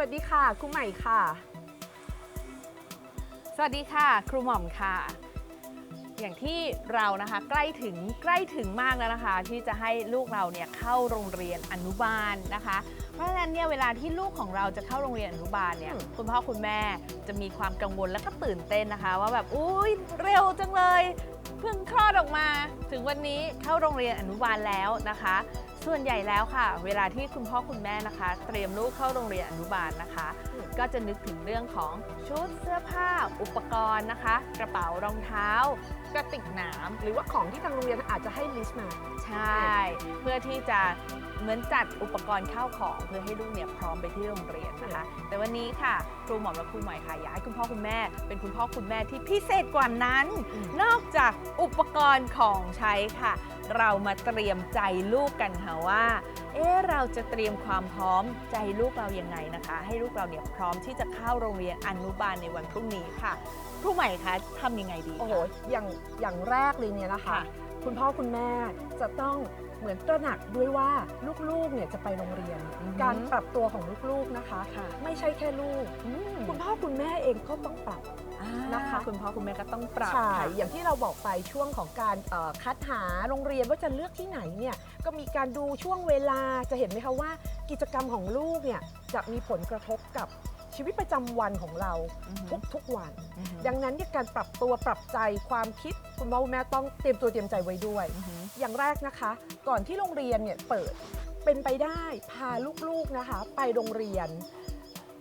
วัสดีค่ะ ครูใหม่ค่ะ สวัสดีค่ะ ครูหม่อมค่ะ อย่างที่เรานะคะใกล้ถึงใกล้ถึงมากแล้วนะคะ ที่จะให้ลูกเราเนี่ยเข้าโรงเรียนอนุบาลนะคะ เพราะฉะนั้นเนี่ยเวลาที่ลูกของเราจะเข้าโรงเรียนอนุบาลเนี่ยอืมคุณพ่อคุณแม่จะมีความกังวลและก็ตื่นเต้นนะคะ ว่าแบบอุ้ยเร็วจังเลยเพิ่งคลอดออกมา ถึงวันนี้เข้าโรงเรียนอนุบาลแล้วนะคะ ส่วนใหญ่แล้วค่ะ เวลาที่คุณพ่อคุณแม่นะคะ เตรียมลูกเข้าโรงเรียนอนุบาลนะคะ ก็จะนึกถึงเรื่องของชุดเสื้อผ้า อุปกรณ์นะคะ กระเป๋ารองเท้า กระติกน้ำหรือว่าของที่ทางโรงเรียนอาจจะให้ลิสต์มาใช่ เพื่อที่จะเหมือนจัดอุปกรณ์ข้าวของเพื่อให้ลูกเนี่ยพร้อมไปที่โรงเรียนนะคะ แต่วันนี้ค่ะ ครูหมอมและครูใหม่ค่ะอยากให้คุณพ่อคุณแม่ เป็นคุณพ่อคุณแม่ที่พิเศษกว่านั้น อืม นอกจากอุปกรณ์ของใช้ค่ะ เรามาเตรียมใจลูกกันค่ะว่า เอ๊ะเราจะเตรียมความพร้อมใจลูกเรายังไงนะคะ ให้ลูกเราเนี่ยพร้อมที่จะเข้าโรงเรียนอนุบาลในวันพรุ่งนี้ค่ะครูใหม่คะทำยังไงดีคะ โอ้โห อย่างอย่างแรกเลยเนี่ยนะคะ ค่ะ คุณพ่อคุณแม่จะต้องเหมือนตระหนักด้วยว่าลูกๆเนี่ยจะไปโรงเรียนอือหือการปรับตัวของลูกๆนะคะ ค่ะ ไม่ใช่แค่ลูก อืม คุณพ่อคุณแม่เองก็ต้องปรับ นะนะคะ คุณพ่อคุณแม่ก็ต้องปรับใช่ค่ะอย่างที่เราบอกไปช่วงของการเอ่อคัดหาโรงเรียนว่าจะเลือกที่ไหนเนี่ยก็มีการดูช่วงเวลาจะเห็นไหมคะว่า กิจกรรมของลูกเนี่ยจะมีผลกระทบกับชีวิตประจำวันของเราอือหือทุกทุกๆวัน อือหือดังนั้นเนี่ยการปรับตัวปรับใจความคิดคุณพ่อคุณแม่ต้องเตรียมตัวเตรียมใจไว้ด้วย อือหืออย่างแรกนะคะ ก่อนที่โรงเรียนเนี่ยเปิดเป็นไปได้พาลูกๆนะคะ ไปโรงเรียน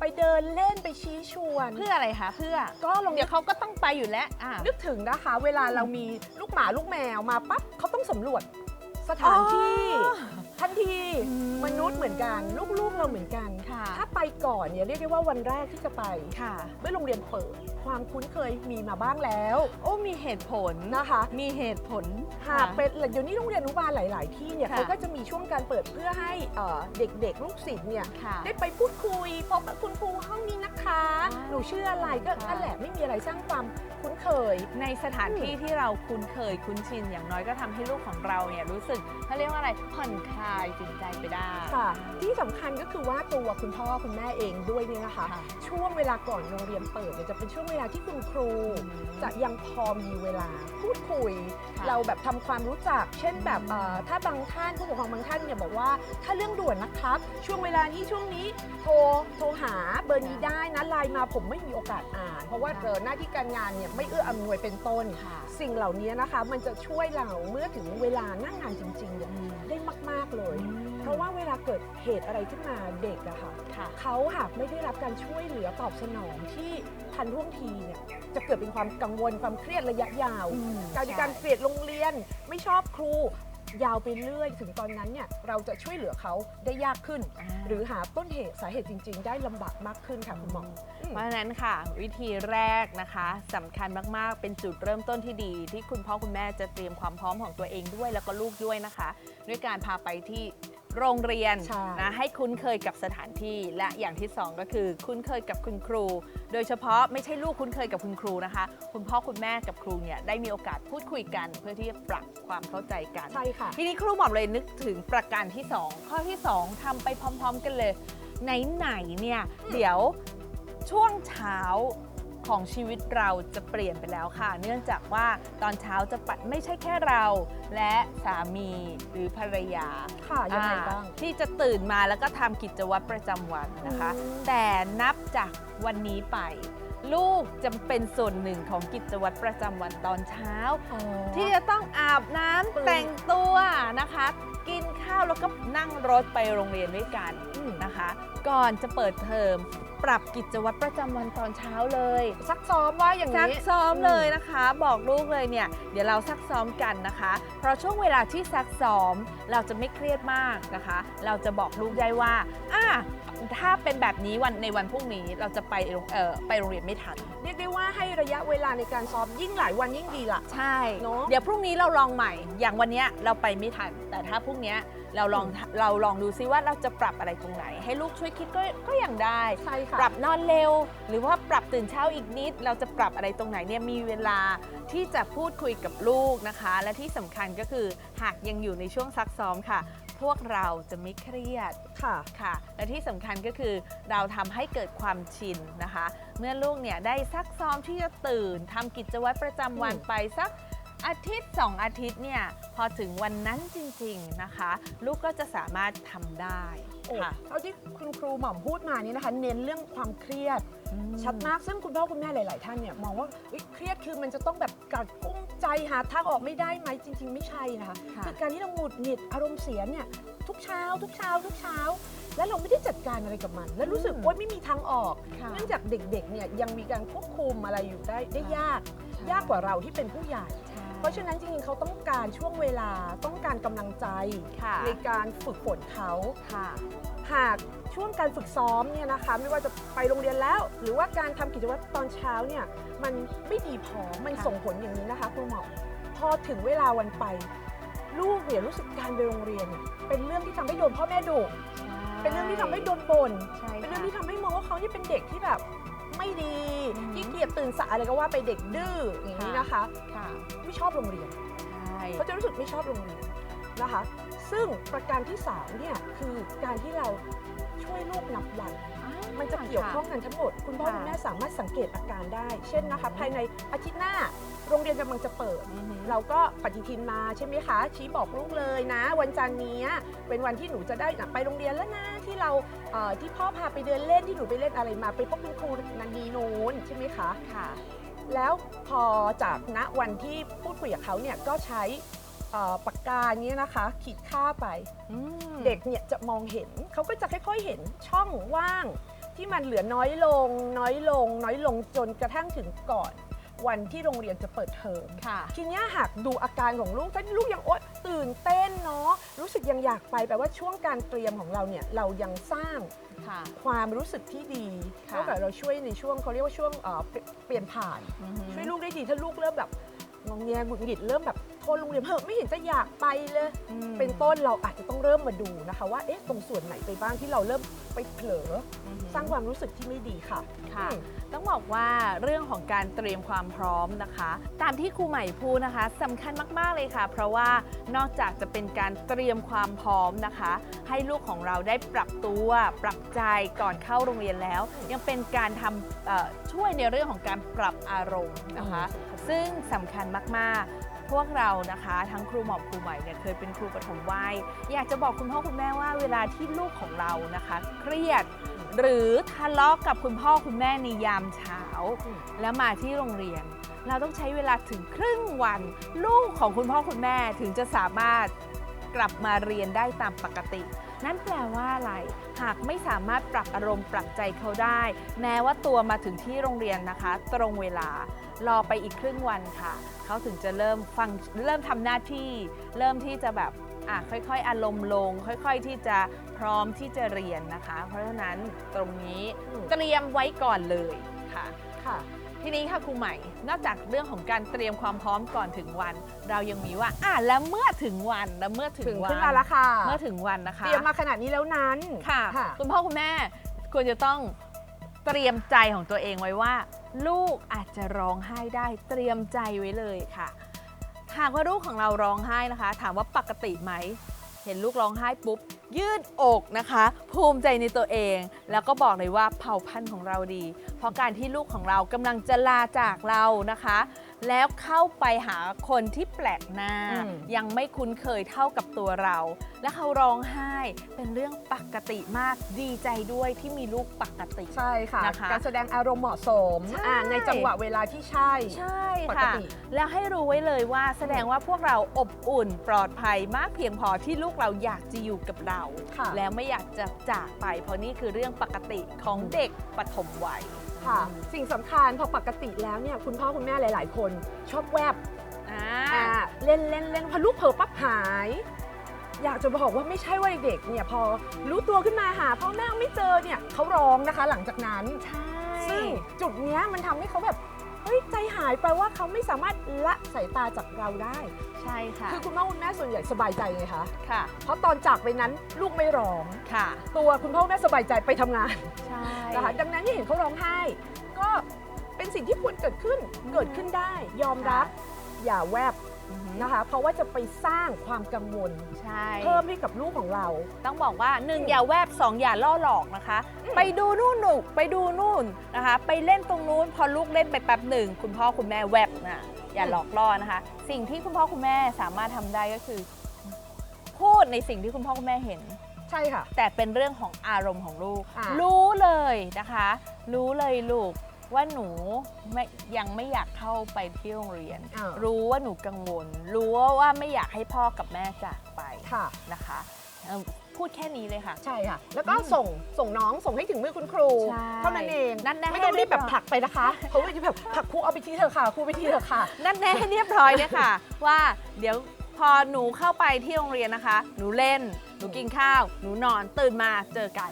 ไปเดินเล่นไปชี้ชวน เพื่ออะไรคะเพื่อ ก็ลองเดี๋ยวเขาก็ต้องไปอยู่แล้วอ่า นึกถึงนะคะ เวลาเรามีลูกหมาลูกแมวมาปั๊บเขาต้องสำรวจสถานที่ อ๋อทันทีอืมมนุษย์เหมือนกันลูกๆเราเหมือนกัน ค่ะ ถ้าไปก่อนเนี่ยเรียกได้ว่าวันแรกที่จะไปค่ะ เมื่อโรงเรียนเปิดความคุ้นเคยมีมาบ้างแล้ว โอ้มีเหตุผลนะคะ มีเหตุผลหากเป็นเดี๋ยวนี้โรงเรียนอนุบาลหลาย ๆ ที่เนี่ยค่ะเขาก็จะมีช่วงการเปิดเพื่อให้เอ่อเด็ก ๆ ลูกศิษย์เนี่ยค่ะได้ไปพูดคุยพบกับคุณครูห้องนี้นะคะ อ่าหนูชื่ออะไรก็ค่ะ นั่นแหละไม่มีอะไรสร้างความคุ้นเคย ในสถานที่ที่เราคุ้นเคยคุ้นชิน อย่างน้อยก็ทำให้ลูกของเราเนี่ยรู้สึกเขาเรียกว่าอะไรผ่อนคลายจิตใจไปได้ ค่ะที่สำคัญก็คือว่าตัวคุณพ่อคุณแม่เองด้วยเนี่ยนะคะ ค่ะช่วงเวลาก่อนโรงเรียนเปิดเนี่ยจะเป็นช่วงเวลาที่คุณครูจะยังพอมีเวลาพูดคุย ค่ะเราแบบทำความรู้จัก เช่นแบบอืมเอ่อถ้าบางท่านผู้ปกครองบางท่านเนี่ยบอกว่าถ้าเรื่องด่วนนะครับ ช่วงเวลานี้ช่วงนี้โทรโทรหาเบอร์นี้ได้นะไลน์มาผมไม่มีโอกาสอ่าน เพราะว่าค่ะเอ่อหน้าที่การงานเนี่ยไม่เอื้ออำนวยเป็นต้น ค่ะสิ่งเหล่านี้นะคะมันจะช่วยเราเมื่อถึงเวลานั่งงานจริงๆเนี่ยได้มาก ๆ เลย เพราะว่าเวลาเกิดเหตุอะไรขึ้นมาเด็กอะค่ะค่ะ เขาหากไม่ได้รับการช่วยเหลือตอบสนองที่ทันท่วงทีเนี่ยจะเกิดเป็นความกังวลความเครียดระยะยาว อืมการมีการเกลียดโรงเรียนไม่ชอบครู ยาวไปเรื่อยถึงตอนนั้นเนี่ยเราจะช่วยเหลือเขาได้ยากขึ้นอ่าหรือหาต้นเหตุสาเหตุจริง ๆ ได้ลำบากมากขึ้นค่ะคุณหมออืม เพราะฉะนั้นค่ะ วิธีแรกนะคะสำคัญมากๆ เป็นจุดเริ่มต้นที่ดี ที่คุณพ่อคุณแม่จะเตรียมความพร้อมของตัวเองด้วย แล้วก็ลูกด้วยนะคะ ด้วยการพาไปที่ โรงเรียนใช่ นะให้คุ้นเคยกับสถานที่และอย่างที่สองก็คือ คุ้นเคยกับคุณครู โดยเฉพาะไม่ใช่ลูกคุ้นเคยกับคุณครูนะคะ คุณพ่อคุณแม่กับครูเนี่ยได้มีโอกาสพูดคุยกัน เพื่อที่จะปรับความเข้าใจกัน ใช่ค่ะ ทีนี้ครูหมอมเลยนึกถึงประการที่ 2 ข้อที่ 2ทำไปพร้อม ๆ กันเลย ไหนๆเนี่ยเดี๋ยวช่วงเช้า ของชีวิตเราจะเปลี่ยนไปแล้วค่ะ เนื่องจากว่าตอนเช้าจะปัดไม่ใช่แค่เรา และสามีหรือภรรยาค่ะยังไงบ้างอ่ที่จะตื่นมาแล้วก็ทำกิจวัตรประจำวันนะคะอืมแต่นับจากวันนี้ไปลูกจะเป็นส่วนหนึ่งของกิจวัตรประจำวันตอนเช้า ที่จะต้องอาบน้ำตื่นแต่งตัวนะคะ กินข้าวแล้วก็นั่งรถไปโรงเรียนด้วยกันอืมนะคะ ก่อนจะเปิดเทอม ปรับกิจวัตรประจำวันตอนเช้าเลย ซักซ้อมว่าอย่างซักนี้ ซ้อมเลยนะคะ บอกลูกเลยเนี่ย เดี๋ยวเราซักซ้อมกันนะคะ เพราะช่วงเวลาที่ซักซ้อม เราจะไม่เครียดมากนะคะ เราจะบอกลูกได้ว่าอะ ถ้าเป็นแบบนี้วันในวันพรุ่งนี้เราจะไปโรงเอ่อไปโรงเรียนไม่ทัน เรียกได้ว่าให้ระยะเวลาในการซ้อมยิ่งหลายวันยิ่งดีล่ะใช่ เนอะ เดี๋ยวพรุ่งนี้เราลองใหม่ อย่างวันเนี้ยเราไปไม่ทัน แต่ถ้าพรุ่งเนี้ยเราลองเราลองดูซิว่าเราจะปรับอะไรตรงไหน ให้ลูกช่วยคิดก็ก็ยังได้ ใช่ค่ะ ปรับนอนเร็ว หรือว่าปรับตื่นเช้าอีกนิด เราจะปรับอะไรตรงไหนเนี่ยมีเวลาที่จะพูดคุยกับลูกนะคะ และที่สำคัญก็คือหากยังอยู่ในช่วงซักซ้อมค่ะ พวกเราจะไม่เครียดค่ะ ค่ะ และที่สำคัญก็คือเราทำให้เกิดความชินนะคะ เมื่อลูกเนี่ยได้ซักซ้อมที่จะตื่นทำกิจวัตรประจำวันอืมไปสักอาทิตย์ 2 อาทิตย์เนี่ยพอถึงวันนั้นจริง ๆนะคะ ลูกก็จะสามารถทำได้โอ้ค่ะเท่าที่คุณครูหม่อมพูดมานี่นะคะ เน้นเรื่องความเครียดอืมชัดมากซึ่งคุณพ่อคุณแม่หลาย ๆ ท่านเนี่ยมองว่าเฮ้ยเครียดคือมันจะต้องแบบกัดกุ้มใจหาทางออกไม่ได้ไหมจริง ๆ ไม่ใช่นะคะค่ะคือการที่เราหงุดหงิดอารมณ์เสียเนี่ยทุกเช้า ทุกเช้า ทุกเช้า แล้วเราไม่ได้จัดการอะไรกับมัน แล้วรู้สึกว่าไม่มีทางออกค่ะเนื่องจากเด็ก ๆ เนี่ยยังมีการควบคุมอะไรอยู่ได้ได้ยากใช่ยากกว่าเราที่เป็นผู้ใหญ่ใช่ เพราะฉะนั้นจริงๆเขาต้องการช่วงเวลาต้องการกำลังใจ ค่ะ ในการฝึกฝนเขาค่ะ หากช่วงการฝึกซ้อมเนี่ยนะคะไม่ว่าจะไปโรงเรียนแล้ว หรือว่าการทำกิจวัตรตอนเช้าเนี่ยมันไม่ดีพอมันค่ะ ส่งผลอย่างนี้นะคะคุณหมอพอถึงเวลาวันไป ลูกเนี่ยรู้สึกการไปโรงเรียนเนี่ยเป็นเรื่องที่ทำให้โดนพ่อแม่ดุเป็นเรื่องที่ทำให้โดนบ่น ใช่เป็นเรื่ค่ะองที่ทำให้มองว่าเขาเนี่ยเป็นเด็กที่แบบ ไม่ดีอืมขี้เกียจตื่นสายอะไรก็ว่าไปเด็กดื้ออย่างนี้นะคะ ค่ะไม่ชอบโรงเรียนใช่เขาจะรู้สึกไม่ชอบโรงเรียนนะคะ ซึ่งประการที่3เนี่ยคือการที่เราช่วยลูกนับวัน มันจะเกี่ยวข้องกันทั้งหมด คุณพ่อค่ะคุณแม่สามารถสังเกตอาการได้ เช่นนะคะ ภายในอาทิตย์หน้าโรงเรียนกำลังจะเปิดอือหือเราก็ปฏิทินมาใช่ไหมคะ ชี้บอกลูกเลยนะ วันจันทร์นี้เป็นวันที่หนูจะได้ไปโรงเรียนแล้วนะที่เราเอ่อที่พ่อพาไปเดินเล่นที่หนูไปเล่นอะไรมา ไปพบคุณครูนันนีนูนใช่ไหมคะค่ะ แล้วพอจากณวันที่พูดคุยกับเขาเนี่ยก็ใช้เอ่อปากกาเนี้นะคะ ขีดค่าไปอืมเด็กเนี่ยจะมองเห็นเขาก็จะค่อยๆเห็นช่องว่าง ที่มันเหลือน้อยลง น้อยลง น้อยลงจนกระทั่งถึงก่อน วันที่โรงเรียนจะเปิดเทอมค่ะ ทีเนี้ยหากดูอาการของลูกถ้าลูกยังโอ๊ยตื่นเต้นเนาะรู้สึกยังอยากไปแปลว่าช่วงการเตรียมของเราเนี่ยเรายังสร้างค่ะ ความรู้สึกที่ดีค่ะ เท่ากับเราช่วยในช่วงเขาเรียกว่าช่วงเอ่อเปลี่ยนเปลี่ยนผ่าน อือหือ ช่วยลูกได้ดีถ้าลูกเริ่มแบบ งองแงหงุดหงิดเริ่มแบบโทษโรงเรียนเหอะไม่เห็นจะอยากไปเลยอืมเป็นต้นเราอาจจะต้องเริ่มมาดูนะคะ ว่าเอ๊ะตรงส่วนไหนไปบ้างที่เราเริ่มไปเผลออือหือสร้างความรู้สึกที่ไม่ดีค่ะค่ะอืมต้องบอกว่าเรื่องของการเตรียมความพร้อมนะคะ ตามที่ครูใหม่พูดนะคะสำคัญมากๆเลยค่ะ เพราะว่านอกจากจะเป็นการเตรียมความพร้อมนะคะ ให้ลูกของเราได้ปรับตัวปรับใจก่อนเข้าโรงเรียนแล้ว ยังเป็นการทำเอ่อช่วยในเรื่องของการปรับอารมณ์นะคะ ซึ่งสำคัญมากๆ พวกเรานะคะ ทั้งครูหมอบครูใหม่เนี่ยเคยเป็นครูปฐมวัยอยากจะบอกคุณพ่อคุณแม่ว่าเวลาที่ลูกของเรานะคะ เครียดหรือทะเลาะกับคุณพ่อคุณแม่ในยามเช้า แล้วมาที่โรงเรียน เราต้องใช้เวลาถึงครึ่งวัน ลูกของคุณพ่อคุณแม่ถึงจะสามารถกลับมาเรียนได้ตามปกติ นั่นแปลว่าอะไร หากไม่สามารถปรับอารมณ์ปรับใจเขาได้ แม้ว่าตัวมาถึงที่โรงเรียนนะคะ ตรงเวลา รอไปอีกครึ่งวันค่ะ เขาถึงจะเริ่มฟังเริ่มทำหน้าที่ เริ่มที่จะแบบอะค่อยๆ อารมณ์ลง ค่อยๆที่จะพร้อมที่จะเรียนนะคะ เพราะฉะนั้นตรงนี้อืมเตรียมไว้ก่อนเลยค่ะค่ะ ทีนี้ค่ะครูใหม่ นอกจากเรื่องของการเตรียมความพร้อมก่อนถึงวัน เรายังมีว่าอะแล้วเมื่อถึงวันแล้วเมื่อถึงถึงวัขึ้นมาแล้วค่ะเมื่อถึงวันนะคะ เตรียมมาขนาดนี้แล้วนั้น ค่ะค่ะคุณพ่อคุณแม่ควรจะต้องเตรียมใจของตัวเองไว้ว่า ลูกอาจจะร้องไห้ได้เตรียมใจไว้เลยค่ะ หากว่าลูกของเราร้องไห้นะคะ ถามว่าปกติไหม เห็นลูกร้องไห้ปุ๊บ ยืดอกนะคะ ภูมิใจในตัวเอง แล้วก็บอกเลยว่าเผ่าพันธุ์ของเราดี เพราะการที่ลูกของเรากำลังจะลาจากเรานะคะ แล้วเข้าไปหาคนที่แปลกหน้า อืม ยังไม่คุ้นเคยเท่ากับตัวเรา และเขาร้องไห้เป็นเรื่องปกติมากดีใจด้วยที่มีลูกปกติ ใช่ค่ะ นะคะการแสดงอารมณ์เหมาะสมใช่ อ่าในจังหวะเวลาที่ใช่ ใช่ปกค่ะ ติ แล้วให้รู้ไว้เลยว่าแสดงว่าพวกเราอบอุ่นปลอดภัยมากเพียงพอที่ลูกเราอยากจะอยู่กับเรา ค่ะ แล้วไม่อยากจะจากไป เพราะนี่คือเรื่องปกติของเด็กปฐมวัย ค่ะ สิ่งสำคัญพอปกติแล้วเนี่ยคุณพ่อคุณแม่หลาย ๆ คนชอบแวบอ่าอ่าเล่นเล่นเล่นพอลูกเผลอปั๊บหาย อยากจะบอกว่าไม่ใช่ว่าเด็กเนี่ยพอรู้ตัวขึ้นมาหาพ่อแม่ไม่เจอเนี่ยเขาร้องนะคะหลังจากนั้น ใช่ซึ่งจุดเนี้ยมันทำให้เขาแบบ เฮ้ยใจหายไปว่าเขาไม่สามารถละสายตาจากเราได้ ใช่ค่ะ คือคุณพ่อคุณแม่ส่วนใหญ่สบายใจไงคะ ค่ะ เพราะตอนจากไปนั้นลูกไม่ร้อง ค่ะ ตัวคุณพ่อคุณแม่สบายใจไปทำงานใช่นะคะดังนั้นที่เห็นเขาร้องไห้ ก็เป็นสิ่งที่ควรเกิดขึ้น เกิดขึ้นได้ ยอมรับ อย่าแวบอือหือ นะคะ เพราะว่าจะไปสร้างความกังวล ใช่ เพิ่มให้กับลูกของเรา ต้องบอกว่าหนึ่งอย่าแวบสองอย่าล่อหลอกนะคะ ไปดูนู่นหนุกไปดูนู่นนะคะ ไปเล่นตรงนู้นพอลูกเล่นไปแป๊บหนึ่งคุณพ่อคุณแม่แวบนะอย่าหลอกล่อนะคะ สิ่งที่คุณพ่อคุณแม่สามารถทำได้ก็คือ พูดในสิ่งที่คุณพ่อคุณแม่เห็นใช่ค่ะ แต่เป็นเรื่องของอารมณ์ของลูกอะรู้เลยนะคะ รู้เลยลูก ว่าหนูไม่ยังไม่อยากเข้าไปที่โรงเรียน อ่ารู้ว่าหนูกังวล รู้ว่าไม่อยากให้พ่อกับแม่จากไปค่ะ นะคะเอิ่มพูดแค่นี้เลยค่ะ ใช่ค่ะ แล้วก็ส่งส่งน้องส่งให้ถึงมือคุณครู ใช่เท่านั้นเองนั่นแน่ไม่ต้องรีบแบบให้เรียบร้อยผลักไปนะคะ เพราะว่าจะแบบผลักครูเอาไปทีเถอะค่ะครูไปทีเถอะค่ะ นั่นแน่ให้เรียบร้อยเลยค่ะ ว่าเดี๋ยวพอหนูเข้าไปที่โรงเรียนนะคะ หนูเล่น หนูกินข้าว หนูนอนตื่นมาเจอกัน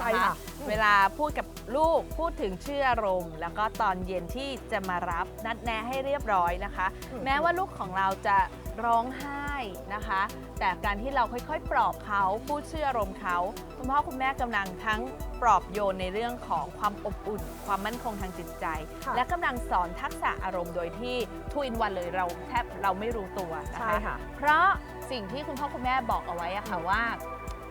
ใช่ค่ะนเวลาพูดกับลูกพูดถึงชื่ออารมณ์ แล้วก็ตอนเย็นที่จะมารับนัดแนะให้เรียบร้อยนะคะอืมแม้ว่าลูกของเราจะร้องไห้นะคะ แต่การที่เราค่อยๆ ปลอบเขาพูดชื่ออารมณ์เขาคุณพ่อคุณแม่กำลังทั้งปลอบโยนในเรื่องของความอบอุ่น ความมั่นคงทางจิตใจ ค่ะ และกำลังสอนทักษะอารมณ์โดยที่ทูอินวันเลยเราแทบเราไม่รู้ตัวนะใช่คะค่ะเพราะสิ่งที่คุณพ่อคุณแม่บอกเอาไว้อะค่ะว่า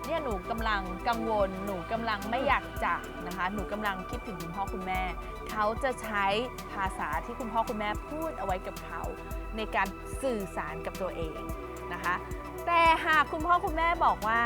เนี่ยหนูกำลังกังวล หนูกำลังไม่อยากจากนะคะ หนูกำลังคิดถึงคุณพ่อคุณแม่ เขาจะใช้ภาษาที่คุณพ่อคุณแม่พูดเอาไว้กับเขา ในการสื่อสารกับตัวเองนะคะ แต่หากคุณพ่อคุณแม่บอกว่า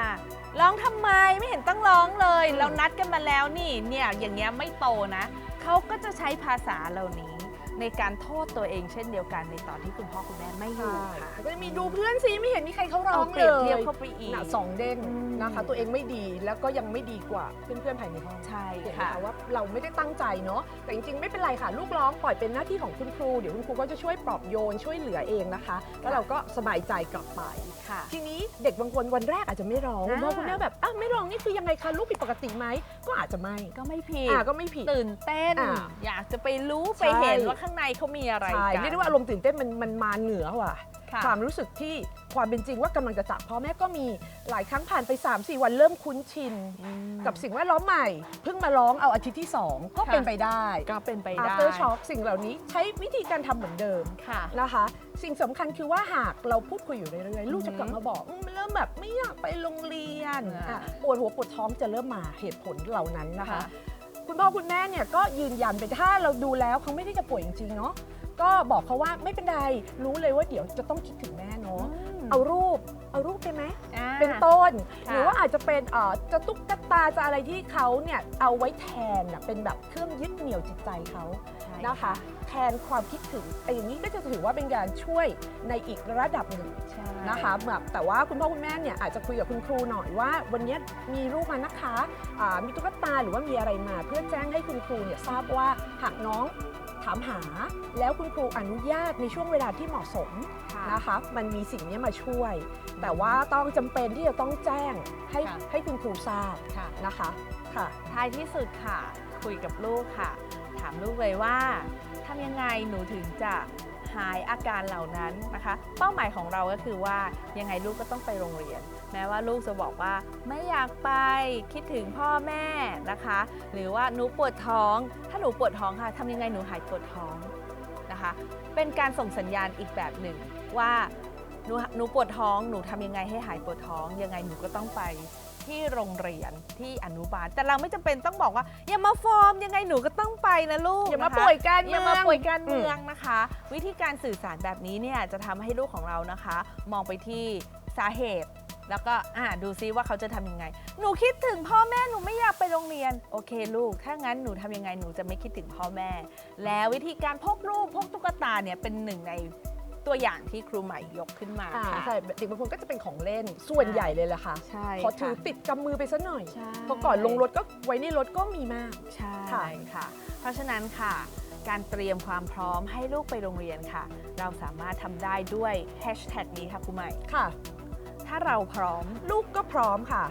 ร้องทำไมไม่เห็นต้องร้องเลย เรานัดกันมาแล้วนี่เนี่ยอย่างเงี้ยไม่โตนะ เขาก็จะใช้ภาษาเหล่านี้ ในการโทษตัวเองเช่นเดียวกันในตอนที่คุณพ่อคุณแม่ไม่อยู่ใช่ค่ะ ก็จะมีดูเพื่อนสิไม่เห็นมีใครเขาร้องเปเลรียบเทียบยเข้าไปอีกน่ะสองเด้งอืม นะคะ ตัวเองไม่ดีแล้วก็ยังไม่ดีกว่าเพื่อนๆภายในห้องใช่เห็นไหมค่ะ คะว่าเราไม่ได้ตั้งใจเนาะแต่จริงๆไม่เป็นไรค่ะ ลูกร้องปล่อยเป็นหน้าที่ของคุณครูเดี๋ยวคุณครูก็จะช่วยปลอบโยนช่วยเหลือเองนะคะ แล้วเราก็สบายใจกลับไป ค่ะ ทีนี้เด็กบางคนวันแรกอาจจะไม่ร้องอ่าคุณพ่อคุณแม่แบบอ้าวไม่ร้องนี่คือยังไงคะลูกผิดปกติไหมก็อาจจะไม่ก็ไม่ผิดอ่าก็ไม่ผิด ตื่นเต้น อ่าอยากจะไปรู้ใช่ไปเห็นว่าข้างในเขามีอะไรใช่กัน เรียกได้ว่าอารมณ์ตื่นเต้นมันมันมาเหนือว่ะค่ะ ความรู้สึกที่ความเป็นจริงว่ากำลังจะจากพ่อแม่ก็มีหลายครั้งผ่านไป 3-4 วันเริ่มคุ้นชินอืมกับสิ่งแวดล้อมใหม่ เพิ่งมาร้องเอาอาทิตย์ที่ 2 ก็ค่ะเป็นไปได้ ก็เป็นไปได้ after shock สิ่งเหล่านี้ใช้วิธีการทำเหมือนเดิมค่ะ นะคะ สิ่งสำคัญคือว่าหากเราพูดคุยอยู่เรื่อยๆลูกอือหือจะกลับมาบอกอืมเริ่มแบบไม่อยากไปโรงเรียนอ่าอะปวดหัวปวดท้องจะเริ่มมาเหตุผลเหล่านั้นนะคะ ค่ะ คุณพ่อคุณแม่เนี่ยก็ยืนยันไปถ้าเราดูแล้วเขาไม่ได้จะป่วยจริงๆเนาะก็บอกเขาว่าไม่เป็นไรรู้เลยว่าเดี๋ยวจะต้องคิดถึงแม่เนาะเอารูปเอารูปได้ไหมอ่า เป็นต้นค่ะหรือว่าอาจจะเป็นเอ่อจะตุ๊กตาจะอะไรที่เขาเนี่ยเอาไว้แทนน่ะเป็นแบบเครื่องยึดเหนี่ยวจิตใจเขาใช่ นะคะ แทนความคิดถึงไอ้อย่างนี้ก็จะถือว่าเป็นการช่วยในอีกระดับหนึ่ง ใช่ นะคะแบบแต่ว่าคุณพ่อคุณแม่เนี่ยอาจจะคุยกับคุณครูหน่อยว่า วันนี้มีรูปมานะคะอ่ามีตุ๊กตาหรือว่ามีอะไรมา เพื่อแจ้งให้คุณครูเนี่ยทราบว่าหากน้อง ถามหาแล้วคุณครูอนุญาตในช่วงเวลาที่เหมาะสมค่ะนะคะมันมีสิ่งนี้มาช่วย แต่ว่าต้องจำเป็นที่จะต้องแจ้งให้ค่ะให้คุณครูทราบค่ะนะคะค่ะท้ายที่สุดค่ะ คุยกับลูกค่ะ ถามลูกเลยว่าทำยังไงหนูถึงจะ หายอาการเหล่านั้นนะคะ เป้าหมายของเราก็คือว่ายังไงลูกก็ต้องไปโรงเรียน แม้ว่าลูกจะบอกว่าไม่อยากไปคิดถึงพ่อแม่นะคะ หรือว่าหนูปวดท้อง ถ้าหนูปวดท้องค่ะทำยังไงหนูหายปวดท้องนะคะ เป็นการส่งสัญญาณอีกแบบหนึ่งว่าหนูหนูปวดท้อง หนูทำยังไงให้หายปวดท้อง ยังไงหนูก็ต้องไป ที่โรงเรียนที่อนุบาล แต่เราไม่จำเป็นต้องบอกว่า อย่ามาฟอร์มยังไงหนูก็ต้องไปนะลูกอย่ามานะคะป่วยการอเมืย่าองมาป่วยการเมืองนะคะ วิธีการสื่อสารแบบนี้เนี่ยจะทำให้ลูกของเรานะคะ มองไปที่สาเหตุ แล้วก็อ่าดูซิว่าเขาจะทำยังไง หนูคิดถึงพ่อแม่หนูไม่อยากไปโรงเรียน โอเคลูก ถ้างั้นหนูทำยังไงหนูจะไม่คิดถึงพ่อแม่ แล้ววิธีการพกรูปพกตุ๊กตาเนี่ยเป็นหนึ่งใน ตัวอย่างที่ครูใหม่ยกขึ้นมาอ่าค่ะ ใช่เด็กบางคนก็จะเป็นของเล่นส่วนใหญ่เลยแหละค่ะใช่ขอถือค่ะติดกำมือไปซะหน่อยใช่เพราะก่อนลงรถก็ไว้ในรถก็มีมากใช่ค่ะค่ะ เพราะฉะนั้นค่ะ การเตรียมความพร้อมให้ลูกไปโรงเรียนค่ะ เราสามารถทำได้ด้วยแฮชแท็กนี้ค่ะครูใหม่ค่ะ ถ้าเราพร้อมลูกก็พร้อมค่ะ